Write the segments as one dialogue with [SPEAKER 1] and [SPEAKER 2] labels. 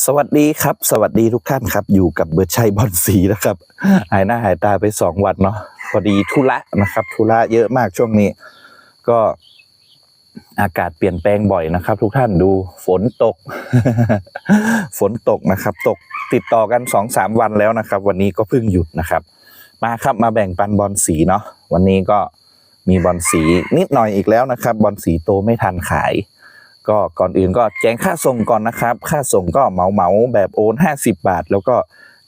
[SPEAKER 1] สวัสดีครับ สวัสดีทุกท่านครับ อยู่กับเบิร์ดชัยบอลสีนะครับ หายหน้าหายตาไปสองวันเนาะพอดีธุระนะครับธุระเยอะมากช่วงนี้ ก็อากาศเปลี่ยนแปลงบ่อยนะครับ ทุกท่านดูฝนตก ฝนตกนะครับ ตกติดต่อกันสองสามวันแล้วนะครับ วันนี้ก็เพิ่งหยุดนะครับ มาครับมาแบ่งปันบอลสีเนาะวันนี้ก็มีบอลสีนิดหน่อยอีกแล้วนะครับ บอลสีโตไม่ทันขาย ก็ก่อนอื่นก็แจ้งค่าส่งก่อนนะครับ ค่าส่งก็เหมาเหมาแบบโอน50 บาท แล้วก็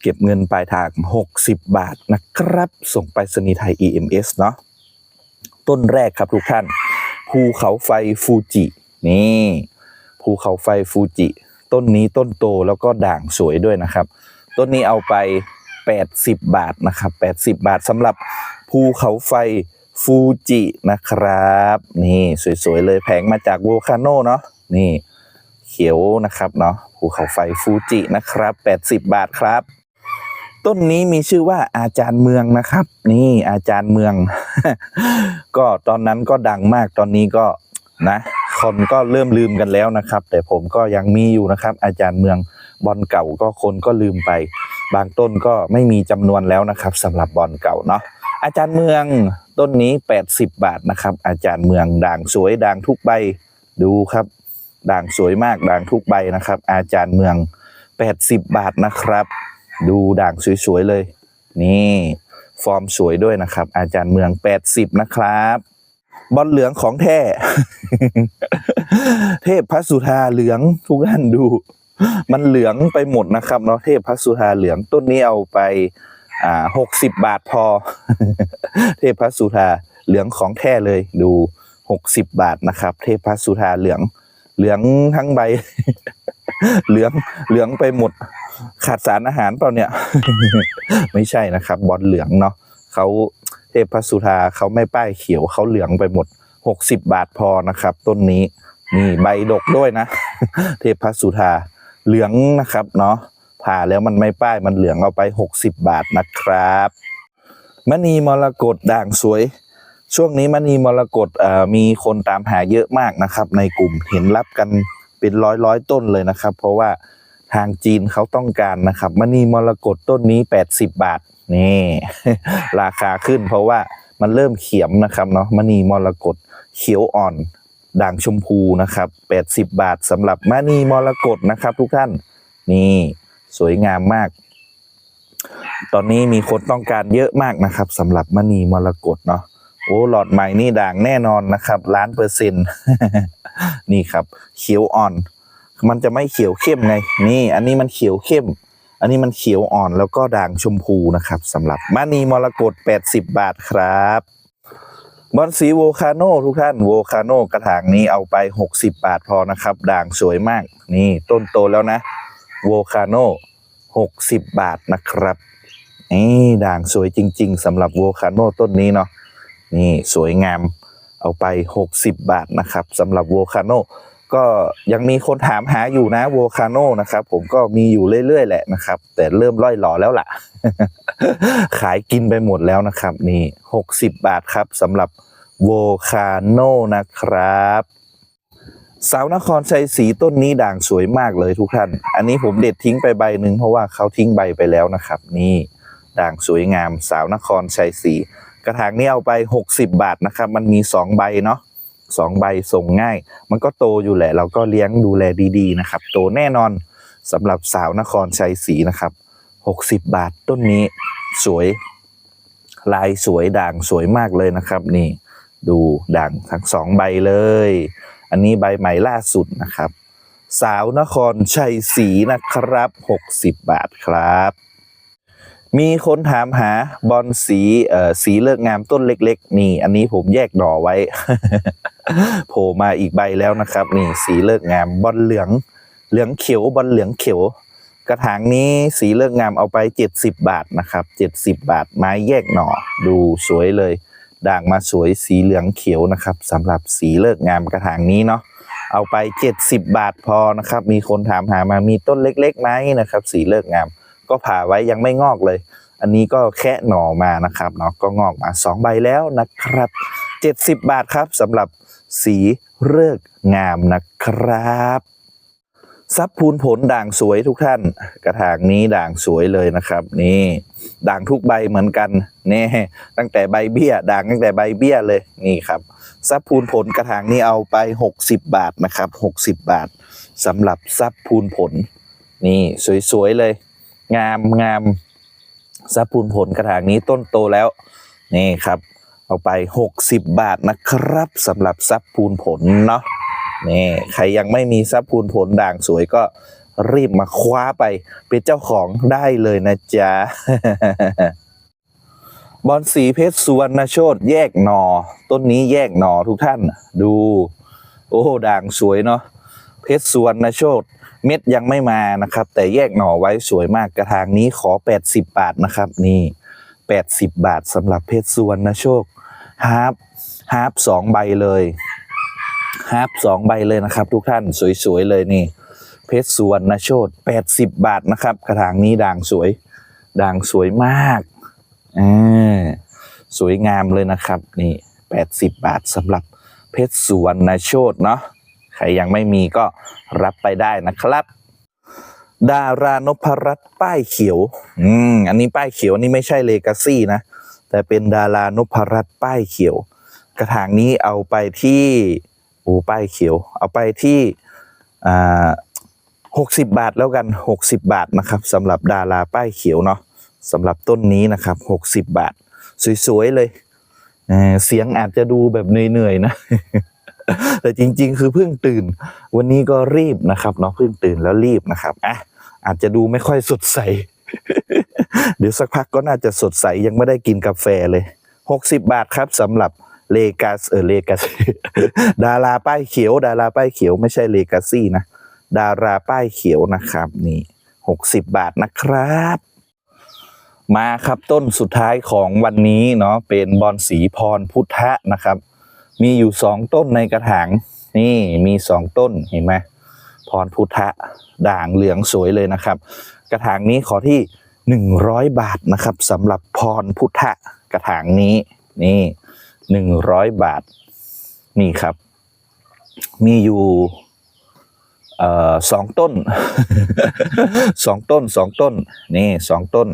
[SPEAKER 1] เก็บเงินปลายทาง 60 บาทนะครับ ส่งไปรษณีไทย EMS เนาะต้นแรกครับทุกท่าน ภูเขาไฟฟูจินี่ภูเขาไฟฟูจิ ต้นนี้ต้นโตแล้วก็ด่างสวยด้วยนะครับ ต้นนี้เอาไป 80 บาทนะครับ 80 บาทสำหรับภูเขาไฟ ฟูจินะครับ นี่สวยๆเลยแผงมาจากโวคาโนเนาะนี่เขียวนะครับเนาะภูเขาไฟฟูจินะครับ 80 บาทครับ ต้นนี้มีชื่อว่าอาจารย์เมืองนะครับ นี่อาจารย์เมือง ก็ตอนนั้นก็ดังมากตอนนี้ก็นะคนก็เริ่มลืมกันแล้วนะครับ แต่ผมก็ยังมีอยู่นะครับ อาจารย์เมืองบอลเก่าก็คนก็ลืมไป บางต้นก็ไม่มีจำนวนแล้วนะครับสำหรับบอลเก่าเนาะอาจารย์เมือง ต้นนี้ 80 บาทนะครับ อาจารย์เมืองด่างสวยด่างทุกใบดูครับ ด่างสวยมากด่างทุกใบนะครับ อาจารย์เมือง 80 บาทนะครับ ดูด่างสวยๆเลย นี่ฟอร์มสวยด้วยนะครับ อาจารย์เมือง 80 นะครับบอลเหลืองของแท้ เทพพระสุธาเหลืองทุกท่านดู มันเหลืองไปหมดนะครับเนาะเทพพระสุธาเหลืองต้นนี้เอาไป อ่าหกสิบบาทพอ เทพสุธาเหลืองของแท้เลยดูหกสิบบาทนะครับ เทพสุธาเหลือง เหลืองทั้งใบ เหลืองเหลืองไปหมด ขาดสารอาหารเปล่าเนี่ย ไม่ใช่นะครับ บอลเหลืองเนาะเขาเทพสุธาเขาไม่ป้ายเขียวเขาเหลืองไปหมดหกสิบบาทพอนะครับ ต้นนี้นี่ใบดกด้วยนะ เทพสุธาเหลืองนะครับเนาะ ผ่าแล้วมันไม่ป้ายมันเหลืองเอาไปหกสิบบาทนะครับมณีมรกตด่างสวย ช่วงนี้มณีมรกตมีคนตามหาเยอะมากนะครับ ในกลุ่มเห็นรับกันเป็นร้อยร้อยต้นเลยนะครับ เพราะว่าทางจีนเขาต้องการนะครับมณีมรกตต้นนี้ 80 บาทนี่ราคาขึ้น เพราะว่ามันเริ่มเขียมนะครับเนาะมณีมรกตเขียวอ่อนด่างชมพูนะครับ 80 บาทสำหรับมณีมรกตนะครับ ทุกท่านนี่ สวยงามมาก ตอนนี้มีคนต้องการเยอะมากนะครับสำหรับมณีมรกตเนาะโอ้หลอดใหม่นี่ด่างแน่นอนนะครับล้านเปอร์เซ็นต์นี่ครับเขียวอ่อน มันจะไม่เขียวเข้มไง นี่ อันนี้มันเขียวเข้ม อันนี้มันเขียวอ่อนแล้วก็ด่างชมพูนะครับสำหรับมณีมรกต80 บาทครับบอลสีโวคาโนทุกท่านโวคาโนกระถางนี้เอาไป 60 บาทพอนะครับ ด่างสวยมาก นี่ต้นโตแล้วนะ โวคาโน60 บาทนะครับนี่ด่างสวยจริง ๆสำหรับโวคาโนต้นนี้เนาะนี่สวยงามเอาไป 60 บาทนะครับสำหรับโวคาโนก็ยังมีคนถามหาอยู่นะโวคาโนนะครับ ผมก็มีอยู่เรื่อยๆแหละนะครับ แต่เริ่มล่อยหล่อแล้วล่ะ ขายกินไปหมดแล้วนะครับ นี่ 60 บาทครับสำหรับโวคาโนนะครับ สาวนครชัยศรีต้นนี้ด่างสวยมากเลยทุกท่าน อันนี้ผมเด็ดทิ้งไปใบหนึ่งเพราะว่าเขาทิ้งใบไปแล้วนะครับ นี่ด่างสวยงาม สาวนครชัยศรีกระถางนี้เอาไป 60 บาทนะครับ มันมี 2 ใบเนาะสองใบส่งง่าย มันก็โตอยู่แหละ เราก็เลี้ยงดูแลดีๆนะครับ โตแน่นอนสำหรับสาวนครชัยศรีนะครับ 60 บาทต้นนี้สวย ลายสวยด่างสวยมากเลยนะครับ นี่ ดูด่างทั้งสองใบเลย อันนี้ใบใหม่ล่าสุดนะครับ สาวนครชัยศรีนะครับ 60 บาทครับ มีคนถามหาบอลสีเอ่อสีเลิกงามต้นเล็ก ๆ นี่ อันนี้ผมแยกหน่อไว้ โผล่มาอีกใบแล้วนะครับ นี่สีเลิกงามบอลเหลือง เหลืองเขียวบอลเหลืองเขียวกระถางนี้สีเลิกงามเอาไป 70 บาทนะครับ 70 บาทไม้แยกหน่อดูสวยเลย ด่างมาสวยสีเหลืองเขียวนะครับสำหรับสีเลิกงามกระถางนี้เนาะเอาไป 70 บาทพอนะครับ มีคนถามหามามีต้นเล็กๆไหมนะครับ สีเลิกงาม ก็ผ่าไว้ยังไม่งอกเลย อันนี้ก็แค่หน่อมานะครับเนาะก็งอกมาสองใบแล้วนะครับ 70 บาทครับสำหรับสีเลิกงามนะครับ ซับพูนผลด่างสวยทุกท่าน กระถางนี้ด่างสวยเลยนะครับ นี่ด่างทุกใบเหมือนกันนี่ตั้งแต่ใบเบี้ย ด่างตั้งแต่ใบเบี้ยเลยนี่ครับซับพูนผลกระถางนี้เอาไป 60 บาทนะครับ 60 บาทสำหรับซับพูนผล นี่สวยๆเลย งามงามซับพูนผลกระถางนี้ต้นโตแล้ว นี่ครับ เอาไป 60 บาทนะครับสำหรับซับพูนผลเนาะ นี่ใครยังไม่มีซับพูนผลด่างสวยก็รีบมาคว้าไปเป็นเจ้าของได้เลยนะจ๊ะบอลสีเพชรสุวรรณโชตแยกหนอ ต้นนี้แยกหนอทุกท่านดู โอ้ด่างสวยเนาะเพชรสุวรรณโชตเม็ดยังไม่มานะครับ แต่แยกหน่อไว้สวยมากกระถางนี้ขอ 80 บาทนะครับ นี่ 80 บาทสำหรับเพชรสุวรรณโชคฮาร์ปฮาร์ปสองใบเลย ฮาร์ปสองใบเลยนะครับทุกท่านสวยๆเลยนี่ เพชรสวรรณโชตแปดสิบบาทนะครับ กระถางนี้ด่างสวย ด่างสวยมากอ่าสวยงามเลยนะครับ นี่แปดสิบบาทสำหรับเพชรสวรรณโชตเนาะใครยังไม่มีก็รับไปได้นะครับดารานพรัตน์ป้ายเขียว อืม อันนี้ป้ายเขียวนี่ไม่ใช่เลกาซี่นะ แต่เป็นดารานพรัตน์ป้ายเขียว กระถางนี้เอาไปที่ โอ้ป้ายเขียว เอาไปที่หกสิบบาทแล้วกันหกสิบบาทนะครับสำหรับดาราป้ายเขียวเนาะสำหรับต้นนี้นะครับหกสิบบาท สวยๆเลยเเสียงอาจจะดูแบบเหนื่อยๆนะ แต่จริงๆ คือเพิ่งตื่น วันนี้ก็รีบนะครับเนาะเพิ่งตื่นแล้วรีบนะครับอะอาจจะดูไม่ค่อยสดใส เดี๋ยวสักพักก็น่าจะสดใสยังไม่ได้กินกาแฟเลยหกสิบบาทครับสำหรับ เลกาสเออเลกาดาราป้ายเขียว ดาราป้ายเขียวไม่ใช่เลกาซี่นะ ดาราป้ายเขียวนะครับ นี่หกสิบบาทนะครับ มาครับต้นสุดท้ายของวันนี้เนาะเป็นบอลสีพรพุทธะนะครับ มีอยู่สองต้นในกระถางนี่มีสองต้นเห็นไหมพรพุทธะด่างเหลืองสวยเลยนะครับ กระถางนี้ขอที่หนึ่งร้อยบาทนะครับสำหรับพรพุทธะกระถางนี้นี่ หนึ่งร้อยบาท นี่ครับ มีอยู่สองต้นสองต้นสองต้น นี่สองต้น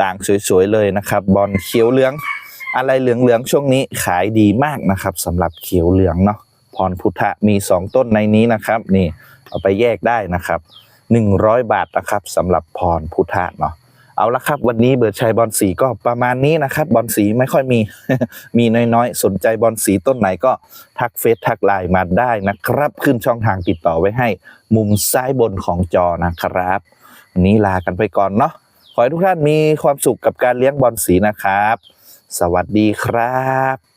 [SPEAKER 1] ด่างสวยๆเลยนะครับ บอลเขียวเหลือง อะไรเหลืองๆช่วงนี้ขายดีมากนะครับสำหรับเขียวเหลืองเนาะพรพุทธะมีสองต้นในนี้นะครับ นี่เอาไปแยกได้นะครับหนึ่งร้อยบาทนะครับสำหรับพรพุทธะเนาะ เอาละครับ วันนี้เบิร์ดชัยบอลสีก็ประมาณนี้นะครับ บอลสีไม่ค่อยมี มีน้อยๆ สนใจบอลสีต้นไหนก็ทักเฟซทักไลน์มาได้นะครับ ขึ้นช่องทางติดต่อไว้ให้ มุมซ้ายบนของจอนะครับ วันนี้ลากันไปก่อนเนาะขอให้ทุกท่านมีความสุขกับการเลี้ยงบอลสีนะครับ สวัสดีครับ